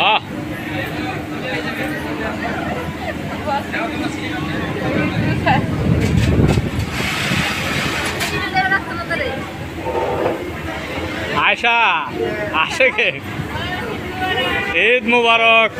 হ্যাঁ আয়সা আসে কে? ঈদ মুবারক।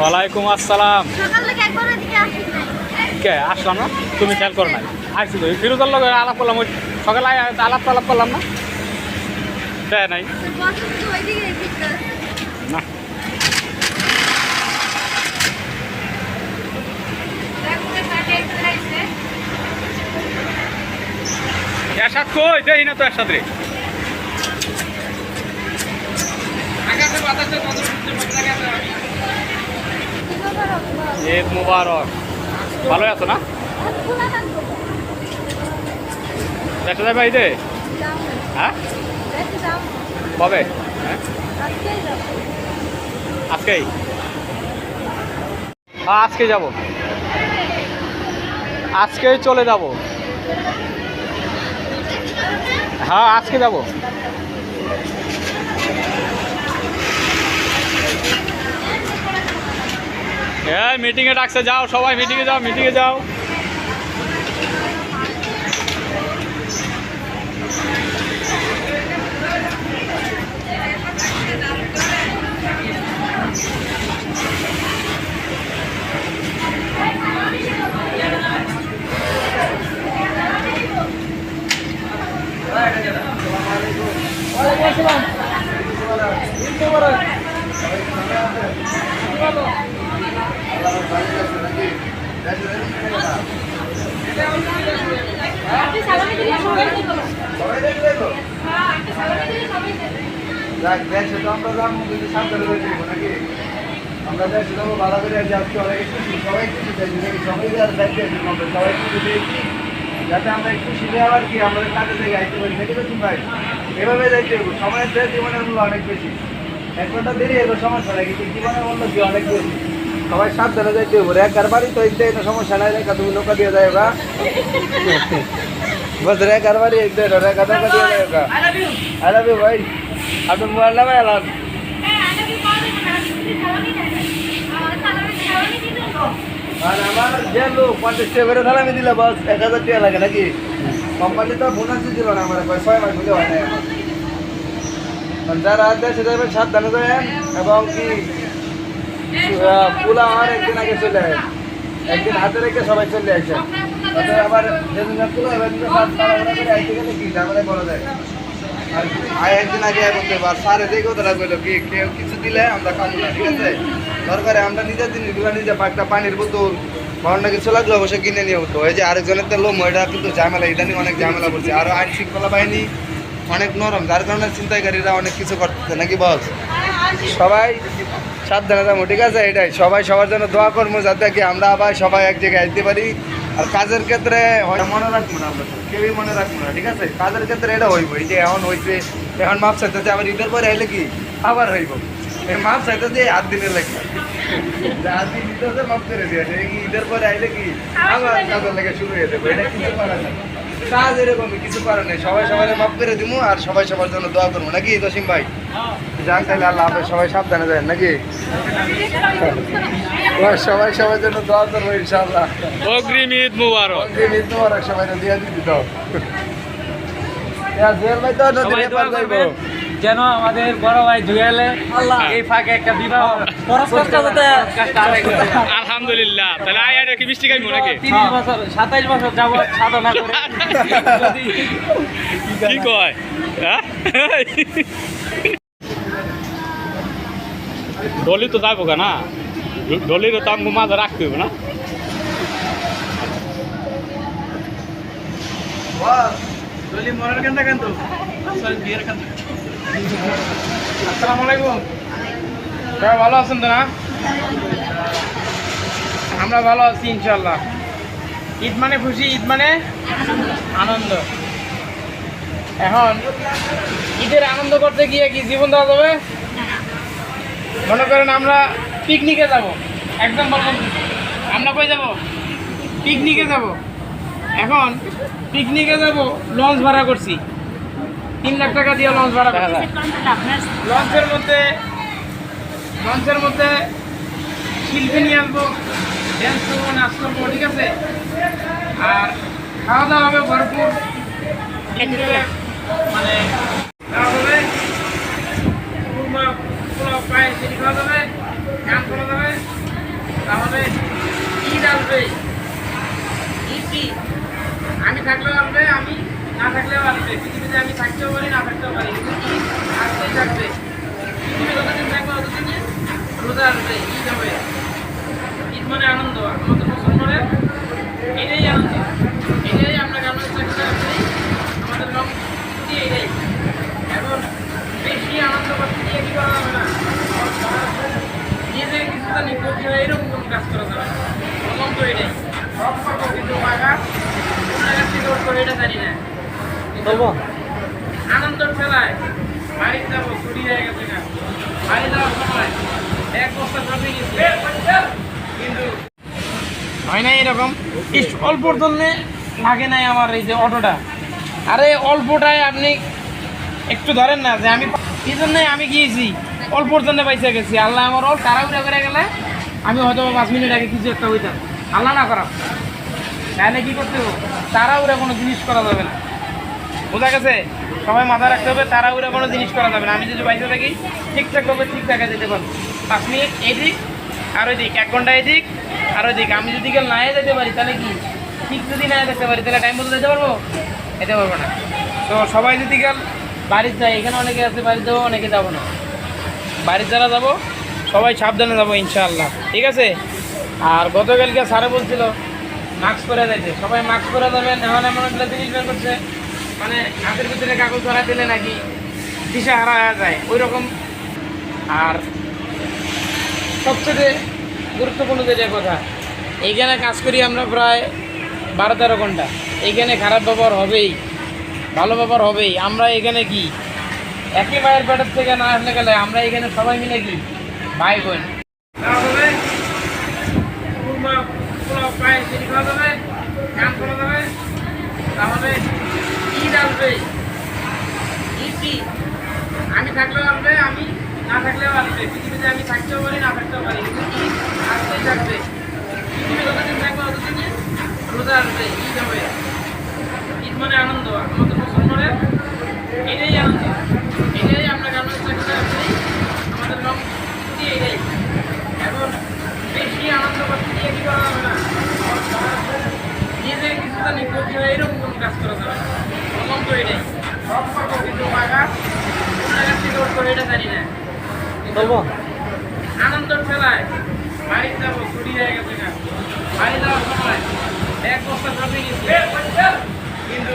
ওয়ালাইকুম আসসালাম। কে? আসলাম না? তুমি খেয়াল করো না আসছি তো। ফিরোজার লগে আলাপ করলাম ওই সকালে আলাপ আলাপ করলাম না? দেয় নাই। না। এরশাদ কই? দেই না তো এরশাদ ঈদ মুবারক। ভালো আছো না? দেখা যাবে ঈদে? হ্যাঁ? কবে? হ্যাঁ? আজকেই? হ্যাঁ আজকে যাব। আজকেই চলে যাব। হ্যাঁ আজকে যাব। হ্যাঁ মিটিংয়ে ডাকছে যাও সবাই মিটিংয়ে যাও মিটিংয়ে যাও যাক, দেশে তো আমরা করে যাচ্ছি, অনেকে সবাই খুশি সবাই সবাই খুশি। যাতে আমরা একটু আবার কি ভাই? এভাবে যাইতে সময়ের জীবনের অনেক বেশি। দেরি কিন্তু জীবনের কি অনেক বেশি। সবাই সাবধানে যাইতে হবে একবার বাড়ি তো না সমস্যা নাই রেখা তুমি নৌকা দিয়ে যায় বা বস রেখার বাড়ি? এইটাই রেখা নৌকা দিয়ে যায় আই লাভ ইউ ভাই। আপনার মোবাইল নামে এলাম আর আমার যে লোক পঞ্চাশ টাকা করে সালামি দিলে বস এক হাজার টাকা লাগে নাকি? কোম্পানি তো বোনাস দিল না আমার ছয় মাস হলে হয় না যারা দেশে যাবেন সাবধানে যাবেন এবং কি পোলা আমার একদিন আগে চলে একদিন হাতে রেখে সবাই চলে আসে। আবার আর আয় একদিন আগে বলতে পার। স্যারে দেখেও তারা কইলো, কি, কেউ কিছু দিলে আমরা খাব না, ঠিক আছে? দরকারে আমরা নিজের জিনিসগুলো নিজে একটা পানির বোতল বা কিছু লাগল অবশ্যই কিনে নিয়ে হতো এই যে আরেকজনের তো লোম এটা কিন্তু ঝামেলা, ইদানিং অনেক ঝামেলা করছে আর আইন শৃঙ্খলা বাহিনী অনেক নরম, যার কারণে চিন্তাকারীরা অনেক কিছু করতেছে, নাকি বস? সবাই সাবধানে যাব ঠিক আছে? এটাই, সবাই সবার জন্য দোয়া করব যাতে কি আমরা আবার সবাই এক জায়গায় আসতে পারি। আর কাজের ক্ষেত্রে হয়- মনে রাখব না আমরা কেউই মনে রাখব না ঠিক আছে? কাজের ক্ষেত্রে এটা হইব এই যে এখন হয়েছে এখন মাপ চাইতেছে আবার ঈদের পরে আইলে কি? আবার হইব। এই মাপ চাইতেছে আট দিনের লেগে। আট দিন দিতেছে মাপ করে দিয়েছে ঈদের পরে আইলে কি? আবার কাজের লেগে শুরু হয়ে যাবে এটা কিছু কাজ নাই। সবাই সবাই মাফ করে দিব আর সবাই সবার জন্য দোয়া করব নাকি জসিম ভাই? যাক তাহলে আল্লাহ সবাই সাবধানে যায় নাকি? সবাই সবার জন্য দোয়া করব ইনশাআল্লাহ। অগ্রিম ঈদ মুবারক। ঈদ মোবারক সবাই দিয়ে দিতে দাও ইয়া। যেন আমাদের বড় ভাই জুয়েলে এই ফাঁকে একটা বিবাহ। আলহামদুলিল্লাহ। তাহলে আয় আর কি মিষ্টি খাইবো নাকি? তিরিশ বছর সাতাইশ বছর যাব সাধনা করে। কি কয়? হ্যাঁ? ডলি তো যাব না? ডলির তো মাঝে রাখতে হবে না। আসসালামু আলাইকুম সবাই ভালো আছেন তো না? আমরা ভালো আছি ইনশাল্লাহ ঈদ মানে খুশি, ঈদ মানে আনন্দ। এখন ঈদের আনন্দ করতে গিয়ে কি জীবন দেওয়া যাবে? মনে করেন আমরা পিকনিকে যাব। একদম বলবেন আমরা কই যাব? পিকনিকে যাব। এখন পিকনিকে যাব লঞ্চ ভাড়া করছি। তিন লাখ টাকা দিয়ে লঞ্চ ভাড়া করছি। লঞ্চের মধ্যে লঞ্চের মধ্যে শিল্পী নিয়ে আসব ড্যান্স করব নাচ করব ঠিক আছে? আর খাওয়া দাওয়া হবে ভরপুর। মানে খাওয়া কুরমা পোলাও পায়েস খাওয়া যাবে তাহলে ঈদ আসবে। ঈদটি আমি থাকলেও আসবে, আমি না থাকলেও আসবে। পৃথিবীতে আমি থাকতেও পারি, না থাকতেও পারি। কিন্তু ঈদ আসতেই থাকবে। পৃথিবী যতদিন থাকবে? ততদিন রোজা আসবে, ঈদ হবে। ঈদ মানে আনন্দ আমাদের মুসলমানের এটাই আনন্দ এটাই আমরা গান চেষ্টা করি আমাদের লং ছুটি এটাই এখন বেশি আনন্দ করতে গিয়ে কি করা যাবে না নিজে কিছুটা নিখোঁজ হয়ে এরকম কোনো কাজ করা যাবে না প্রথম তো এটাই সম্পর্ক কিন্তু বাঘা কোন জায়গা থেকে ওর করে এটা জানি না। বলব? আনন্দের খেলায় বাড়ি যাব ছুটি হয়ে গেছে না। বাড়ি যাওয়ার সময় এক বস্তা জমে গেছে। কিন্তু হয় না এরকম? অল্পর জন্য লাগে নাই আমার এই যে অটোটা। আরে অল্পটায় আপনি একটু ধরেন না যে আমি এই জন্যই আমি গিয়েছি। অল্পর জন্য পয়সা গেছি। আল্লাহ আমার অল্প তাড়াহুড়া করে গেলে আমি হয়তো পাঁচ মিনিট আগে কিছু একটা হইতাম। আল্লাহ না করা তাহলে কি করতে হবে? তাড়াহুড়া কোনো জিনিস করা যাবে না। বোঝা গেছে? সবাই মাথায় রাখতে হবে, তারা তাড়াহুড়া কোনো জিনিস করা যাবে না। আমি যদি বাইসে থাকি ঠিকঠাকভাবে ঠিক জায়গা যেতে পারব। পাঁচ মিনিট, এদিক আর ওই দিক এক ঘণ্টা এদিক আর ওই দিক আমি যদি কাল নাই যেতে পারি, তাহলে কি? ঠিক যদি না যেতে পারি, তাহলে টাইম মতো যেতে পারব? যেতে পারব না। তো সবাই যদি কাল বাড়ির যায়, এখানে অনেকে আছে বাড়িতেও অনেকে যাব না। বাড়ির যারা যাব, সবাই সাবধানে যাব, ইনশাআল্লাহ। ঠিক আছে? আর গতকালকে স্যারে বলছিল মাস্ক পরে যাইতে সবাই মাস্ক পরে যাবেন এখন এমন একটা জিনিস বের করছে। মানে হাতের ভিতরে কাগজ ধরা দিলে নাকি দিশা হারা যায় ওই রকম আর সবচেয়ে গুরুত্বপূর্ণ যেটা কথা, এইখানে কাজ করি আমরা প্রায় বারো তেরো ঘণ্টা। এইখানে খারাপ ব্যবহার হবেই, ভালো ব্যবহার হবেই। আমরা এখানে কি? একই মায়ের পেটের থেকে না আসলে গেলে আমরা এখানে সবাই মিলে কি? ভাই বোন তাহলে কুরমা পোলাও পায়েস এটি খাওয়া যাবে গান করা যাবে তাহলে ঈদ আসবে ঈদ কি আমি থাকলেও আসবে আমি না থাকলেও আসবে পৃথিবীতে আমি থাকতেও পারি না থাকতেও পারি কিন্তু ঈদ আসতেই থাকবে পৃথিবী যতদিন থাকবে ততদিন রোজা হবে ঈদ আনন্দ আমাদের মুসলমানের এটাই আনন্দ এটাই আমরা চেষ্টা করি আমাদের এখন বেশি আনন্দ করতে গিয়ে কি করা যাবে না নিজে কিছুটা হয়ে এরকম কোনো কাজ করা যাবে প্রথম তো কিন্তু বাঘা কোন জানি না বলব খেলায়, বাড়ি যাব, ছুটি হয়ে গেছে বাড়ি যাওয়ার সময় এক বস্তা জমে গেছে কিন্তু